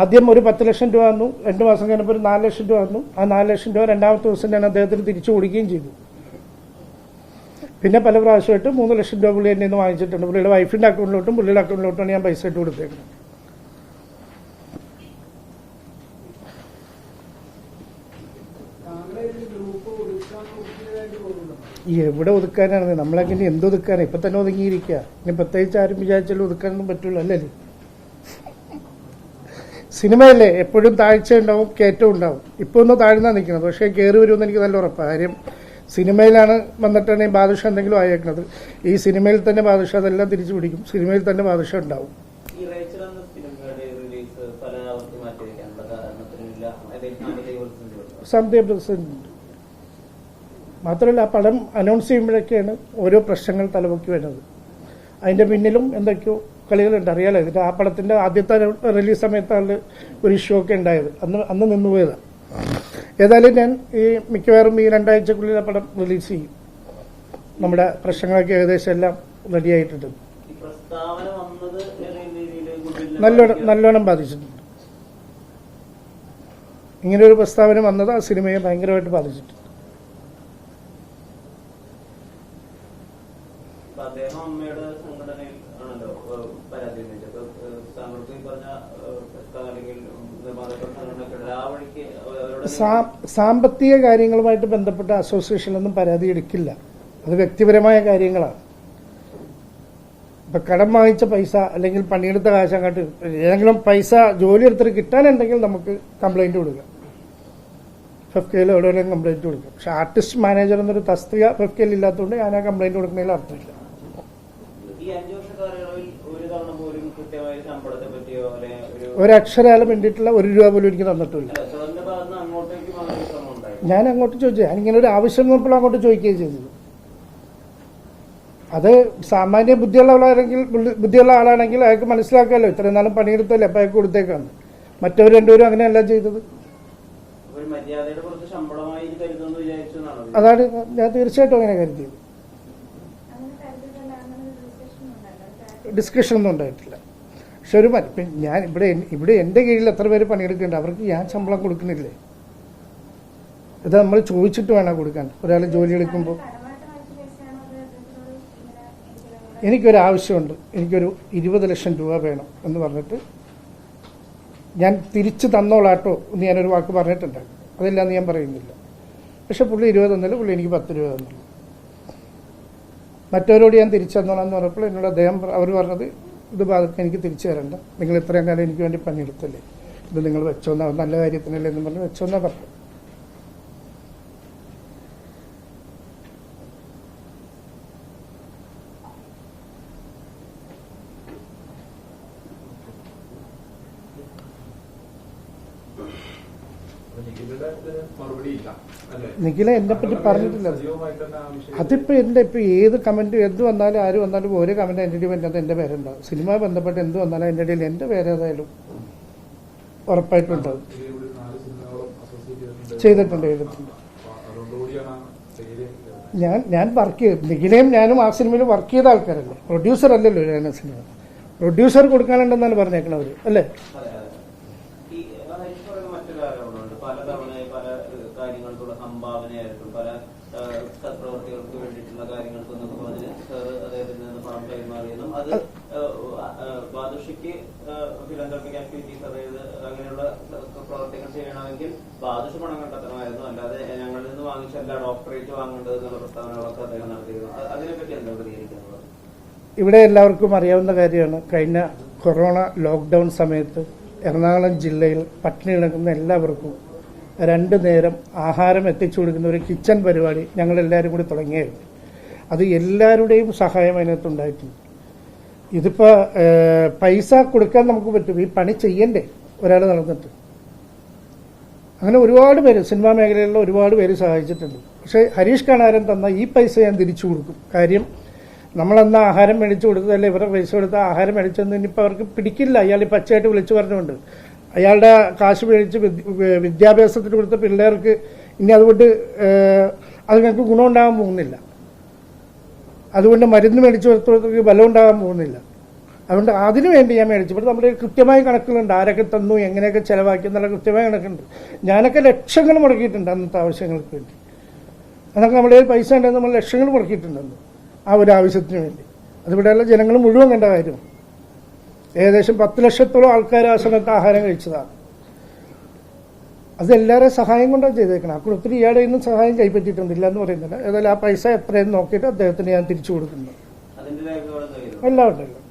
ആദ്യം ഒരു പത്ത് ലക്ഷം രൂപ വന്നു രണ്ട് മാസം കഴിഞ്ഞപ്പോൾ ഒരു നാല് ലക്ഷം രൂപ വന്നു. ആ നാല് ലക്ഷം രൂപ രണ്ടാമത്തെ ദിവസം ഞാൻ അദ്ദേഹത്തിന് തിരിച്ചു കൊടുക്കുകയും ചെയ്തു. പിന്നെ പല പ്രാവശ്യമായിട്ട് മൂന്ന് ലക്ഷം രൂപ പുള്ളി എന്നെ വാങ്ങിച്ചിട്ടുണ്ട്. പുള്ളിയുടെ വൈഫിന്റെ അക്കൗണ്ടിലോട്ടും പുള്ളിയുടെ അക്കൗണ്ടിലോട്ടുമാണ് ഞാൻ പൈസ ഇട്ട് കൊടുത്തേക്കുന്നത്. എവിടെ ഒതുക്കാനാണ് നമ്മളൊക്കെ ഇനി എന്ത് ഒതുക്കാനാണ് ഇപ്പൊ തന്നെ ഒതുങ്ങിയിരിക്കുക. ഇനി പ്രത്യേകിച്ച് ആരും വിചാരിച്ചാലും ഒതുക്കാനൊന്നും പറ്റുള്ളൂ അല്ലേ? സിനിമയല്ലേ എപ്പോഴും താഴ്ച ഉണ്ടാവും കയറ്റം ഉണ്ടാവും. ഇപ്പൊ ഒന്ന് താഴ്ന്നാ നിൽക്കുന്നത്. പക്ഷേ കയറി വരുമെന്ന് എനിക്ക് നല്ല ഉറപ്പാണ് കാര്യം സിനിമയിലാണ് വന്നിട്ടാണ് ഈ ബാദുഷ എന്തെങ്കിലും ആയേക്കുന്നത്. ഈ സിനിമയിൽ തന്നെ ബാദുഷ അതെല്ലാം തിരിച്ചു പിടിക്കും. സിനിമയിൽ തന്നെ ബാദുഷ ഉണ്ടാവും. പ്രതിസന്ധി മാത്രമല്ല ആ പടം അനൗൺസ് ചെയ്യുമ്പോഴൊക്കെയാണ് ഓരോ പ്രശ്നങ്ങൾ തലപൊക്കി വരുന്നത്. അതിന്റെ പിന്നിലും എന്തൊക്കെയോ കളികളുണ്ട്. അറിയാലോ? ഇതിന്റെ ആ പടത്തിന്റെ ആദ്യത്തെ റിലീസ് സമയത്താണ് ഒരു ഇഷ്യൂ ഒക്കെ ഉണ്ടായത്. അന്ന് അന്ന് നിന്നുപോയതാണ് ഏതായാലും ഞാൻ ഈ മിക്കവാറും ഈ രണ്ടാഴ്ചക്കുള്ളിൽ ആ പടം റിലീസ് ചെയ്യും. നമ്മുടെ പ്രശ്നങ്ങളൊക്കെ ഏകദേശം എല്ലാം റെഡിയായിട്ടുണ്ട് നല്ലോണം നല്ലോണം ബാധിച്ചിട്ടുണ്ട്. ഇങ്ങനെ ഒരു പ്രസ്താവന വന്നത് ആ സിനിമയെ ഭയങ്കരമായിട്ട് ബാധിച്ചിട്ടുണ്ട്. അപ്പൊ അദ്ദേഹം അമ്മയുടെ സംഘടനയിൽ ആണല്ലോ പരാതി ഉന്നയിച്ചത്. അപ്പൊ താങ്കൾക്ക് പറഞ്ഞ അല്ലെങ്കിൽ സാമ്പത്തിക കാര്യങ്ങളുമായിട്ട് ബന്ധപ്പെട്ട അസോസിയേഷനിലൊന്നും പരാതി എടുക്കില്ല. അത് വ്യക്തിപരമായ കാര്യങ്ങളാണ്. ഇപ്പൊ കടം വാങ്ങിച്ച പൈസ അല്ലെങ്കിൽ പണിയെടുത്ത കാശ് അങ്ങോട്ട് ഏതെങ്കിലും പൈസ ജോലി എടുത്തിട്ട് കിട്ടാനുണ്ടെങ്കിൽ നമുക്ക് കംപ്ലൈന്റ് കൊടുക്കാം. ഫെഫ് കെയിൽ എവിടെയെങ്കിലും കംപ്ലൈന്റ് കൊടുക്കാം. പക്ഷെ ആർട്ടിസ്റ്റ് മാനേജർ എന്നൊരു തസ്തിക ഫെഫ് കെയിൽ ഇല്ലാത്തതുകൊണ്ട് ഞാൻ ആ കംപ്ലൈന്റ് കൊടുക്കുന്നതിൽ അർത്ഥമില്ല. ഒരക്ഷരാലം വേണ്ടിയിട്ടുള്ള ഒരു രൂപ പോലും എനിക്ക് തന്നിട്ടില്ല. ഞാൻ അങ്ങോട്ട് ചോദിച്ചു. ഞാനിങ്ങനെ ഒരു ആവശ്യം നോക്കുമ്പോൾ അങ്ങോട്ട് ചോദിക്കുകയും ചെയ്തത് അത് സാമാന്യ ബുദ്ധിയുള്ള ആളാണെങ്കിൽ ബുദ്ധിയുള്ള ആളാണെങ്കിൽ അയാൾക്ക് മനസ്സിലാക്കാമല്ലോ ഇത്രയും നാളും പണിയെടുത്തല്ലേ? അപ്പൊ അയാൾക്ക് കൊടുത്തേക്കാണ്. മറ്റവർ രണ്ടുപേരും അങ്ങനെയല്ല ചെയ്തത്. ഒരു അതാണ് ഞാൻ തീർച്ചയായിട്ടും അങ്ങനെ കരുതിയത് അങ്ങനെ കരുതുന്നില്ല അങ്ങനെ ഒരു ഡിസ്കഷൻ ഡിസ്കഷൻ ഒന്നും ഉണ്ടായിട്ടില്ല. പക്ഷെ ഒരു ഇപ്പം ഞാൻ ഇവിടെ ഇവിടെ എന്റെ കീഴിൽ എത്ര പേര് പണിയെടുക്കുന്നുണ്ട്? അവർക്ക് ഞാൻ ശമ്പളം കൊടുക്കുന്നില്ലേ? ഇത് നമ്മൾ ചോദിച്ചിട്ട് വേണം കൊടുക്കാൻ. ഒരാൾ ജോലി എടുക്കുമ്പോൾ. എനിക്കൊരു ആവശ്യമുണ്ട്. എനിക്കൊരു ഇരുപത് ലക്ഷം രൂപ വേണം എന്ന് പറഞ്ഞിട്ട് ഞാൻ തിരിച്ചു തന്നോളാട്ടോ എന്ന് ഞാനൊരു വാക്ക് പറഞ്ഞിട്ടുണ്ട്. അതില്ലാന്ന് ഞാൻ പറയുന്നില്ല. പക്ഷെ പുള്ളി ഇരുപത് തന്നില്ല പുള്ളി എനിക്ക് പത്ത് രൂപ തന്നു മറ്റവരോട് ഞാൻ തിരിച്ചു തന്നോളാം എന്ന് പറഞ്ഞപ്പോൾ എന്നോട് അദ്ദേഹം അവർ പറഞ്ഞത് ഇത് ബാധക്ക് എനിക്ക് തിരിച്ചു തരണ്ട. നിങ്ങൾ ഇത്രയും കാലം എനിക്ക് വേണ്ടി പണിയെടുത്തല്ലേ ഇത് നിങ്ങൾ വെച്ചോന്നാ നല്ല കാര്യത്തിനല്ലേ എന്ന് പറഞ്ഞ് വെച്ചോന്നാ പറഞ്ഞു. നിഖില എന്നെ പറ്റി പറഞ്ഞിട്ടില്ല. അതിപ്പോ എന്റെ ഇപ്പൊ ഏത് കമന്റ് എന്ത് വന്നാലും ആര് വന്നാലും ഒരു കമന്റ് എന്റെ അത് എന്റെ പേരുണ്ടാവും. സിനിമ ബന്ധപ്പെട്ട് എന്ത് വന്നാലും എന്റെ ഇടയിൽ എന്റെ പേരേതായാലും ഉറപ്പായിട്ടുണ്ടാവും. ചെയ്തിട്ടുണ്ട്. ചെയ്തിട്ടുണ്ട് ഞാൻ ഞാൻ വർക്ക് ചെയ്ത് നിഖിലയും ഞാനും ആ സിനിമയിൽ വർക്ക് ചെയ്ത ആൾക്കാരല്ലേ. പ്രൊഡ്യൂസർ അല്ലല്ലോ ഞാൻ ആ സിനിമ. പ്രൊഡ്യൂസർ കൊടുക്കാനുണ്ടെന്നാണ് പറഞ്ഞേക്കണവര് അല്ലേ അതെ, അതെ. ഈ ഹരീഷ് പറയുന്ന മറ്റൊരു ആരോപണമുണ്ട് പലതവണയായി പല ഏഹ്, കാര്യങ്ങൾക്കുള്ള സംഭാവനയായിട്ടും പല സത്പ്രവർത്തികൾക്ക് വേണ്ടിയിട്ടുള്ള കാര്യങ്ങൾക്ക് എന്നൊക്കെ പറഞ്ഞ് സാർ അദ്ദേഹത്തിൽ നിന്ന് പണം കൈമാറിയെന്നും അത് ബാദുഷയ്ക്ക് ഫിലന്തോപ്പിക് ആക്ടിവിറ്റീസ് അതായത് അങ്ങനെയുള്ള പ്രവർത്തികൾ ചെയ്യണമെങ്കിൽ ബാദുഷ പണം കണ്ടെത്തണമായിരുന്നു. അല്ലാതെ ഞങ്ങളിൽ നിന്ന് വാങ്ങിച്ചല്ല ഡോക്ടറേറ്റ് വാങ്ങേണ്ടത് എന്നുള്ള പ്രസ്താവനകളൊക്കെ അദ്ദേഹം നടത്തിയിരുന്നു. അതിനെപ്പറ്റി എന്താ പ്രതികരിക്കുന്നത് ഇവിടെ എല്ലാവർക്കും അറിയാവുന്ന കാര്യമാണ്. കഴിഞ്ഞ കൊറോണ ലോക്ക്ഡൗൺ സമയത്ത് എറണാകുളം ജില്ലയിൽ പട്ടിണി കിടക്കുന്ന എല്ലാവർക്കും രണ്ട് നേരം ആഹാരം എത്തിച്ചു കൊടുക്കുന്ന ഒരു കിച്ചൺ പരിപാടി ഞങ്ങൾ എല്ലാവരും കൂടി തുടങ്ങിയായിരുന്നു. അത് എല്ലാവരുടെയും സഹായം അതിനകത്തുണ്ടായിട്ടുണ്ട് ഇതിപ്പോ പൈസ കൊടുക്കാൻ നമുക്ക് പറ്റും. ഈ പണി ചെയ്യണ്ടേ ഒരാൾ നടന്നിട്ട്. അങ്ങനെ ഒരുപാട് പേര് സിനിമാ മേഖലയിലുള്ള ഒരുപാട് പേര് സഹായിച്ചിട്ടുണ്ട്. പക്ഷേ ഹരീഷ് കണാരൻ തന്ന ഈ പൈസ ഞാൻ തിരിച്ചു കൊടുക്കും. കാര്യം നമ്മളന്ന് ആഹാരം മേടിച്ചു കൊടുത്തതല്ലേ? ഇവരുടെ പൈസ കൊടുത്ത ആഹാരം മേടിച്ചെന്ന് ഇനിയിപ്പോൾ അവർക്ക് പിടിക്കില്ല. അയാൾ ഈ പച്ചയായിട്ട് വിളിച്ചു പറഞ്ഞുകൊണ്ട്. അയാളുടെ കാശ് മേടിച്ച് വിദ്യ- വിദ്യാഭ്യാസത്തിന് കൊടുത്ത പിള്ളേർക്ക് ഇനി അതുകൊണ്ട് അത് ഞങ്ങൾക്ക് ഗുണമുണ്ടാകാൻ പോകുന്നില്ല. അതുകൊണ്ട് മരുന്ന് മേടിച്ച് കൊടുത്തവർക്ക് ബലം ഉണ്ടാകാൻ പോകുന്നില്ല. അതുകൊണ്ട് അതിനു വേണ്ടി ഞാൻ മേടിച്ചു. ഇവിടെ നമ്മുടെ കൃത്യമായ കണക്കുകളുണ്ട്. ആരൊക്കെ തന്നു എങ്ങനെയൊക്കെ ചിലവാക്കി എന്നുള്ള കൃത്യമായ കണക്കുണ്ട്. ഞാനൊക്കെ ലക്ഷങ്ങൾ മുടക്കിയിട്ടുണ്ട് അന്നത്തെ ആവശ്യങ്ങൾക്ക് വേണ്ടി. അതൊക്കെ നമ്മുടെ പൈസ ഉണ്ടെങ്കിൽ നമ്മൾ ലക്ഷങ്ങൾ മുടക്കിയിട്ടുണ്ടെന്ന് ആ ഒരു ആവശ്യത്തിന് വേണ്ടി. അതിവിടെയുള്ള ജനങ്ങൾ മുഴുവൻ കണ്ട കാര്യം ഏകദേശം പത്ത് ലക്ഷത്തോളം ആൾക്കാർ ആ സമയത്ത് ആഹാരം കഴിച്ചതാണ്. അതെല്ലാവരും സഹായം കൊണ്ടാണ് ചെയ്തേക്കണം. ആ കുളത്തിൽ ഇയാളുടെ ഒന്നും സഹായം കൈപ്പറ്റിയിട്ടുണ്ടില്ല എന്ന് പറയുന്നില്ല. ഏതായാലും ആ പൈസ എത്രയെന്ന് നോക്കിയിട്ട് അദ്ദേഹത്തിന് ഞാൻ തിരിച്ചു കൊടുക്കുന്നു. എല്ലാം ഉണ്ടല്ലോ